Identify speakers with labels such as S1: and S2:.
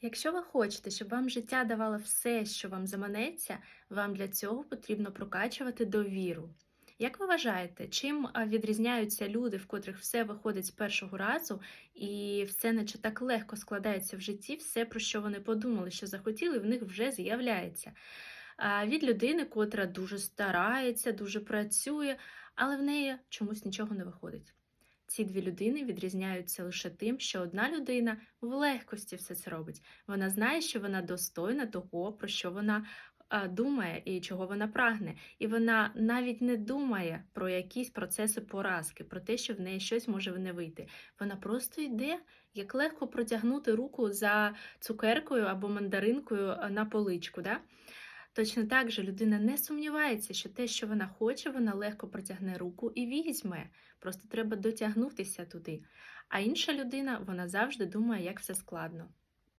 S1: Якщо ви хочете, щоб вам життя давало все, що вам заманеться, вам для цього потрібно прокачувати довіру. Як ви вважаєте, чим відрізняються люди, в котрих все виходить з першого разу, і все наче так легко складається в житті, все, про що вони подумали, що захотіли, в них вже з'являється. Від людини, котра дуже старається, дуже працює, але в неї чомусь нічого не виходить. Ці дві людини відрізняються лише тим, що одна людина в легкості все це робить. Вона знає, що вона достойна того, про що вона а, думає і чого вона прагне. І вона навіть не думає про якісь процеси поразки, про те, що в неї щось може не вийти. Вона просто йде, як легко протягнути руку за цукеркою або мандаринкою на поличку. Да? Точно так же людина не сумнівається, що те, що вона хоче, вона легко протягне руку і візьме. Просто треба дотягнутися туди. А інша людина, вона завжди думає, як все складно.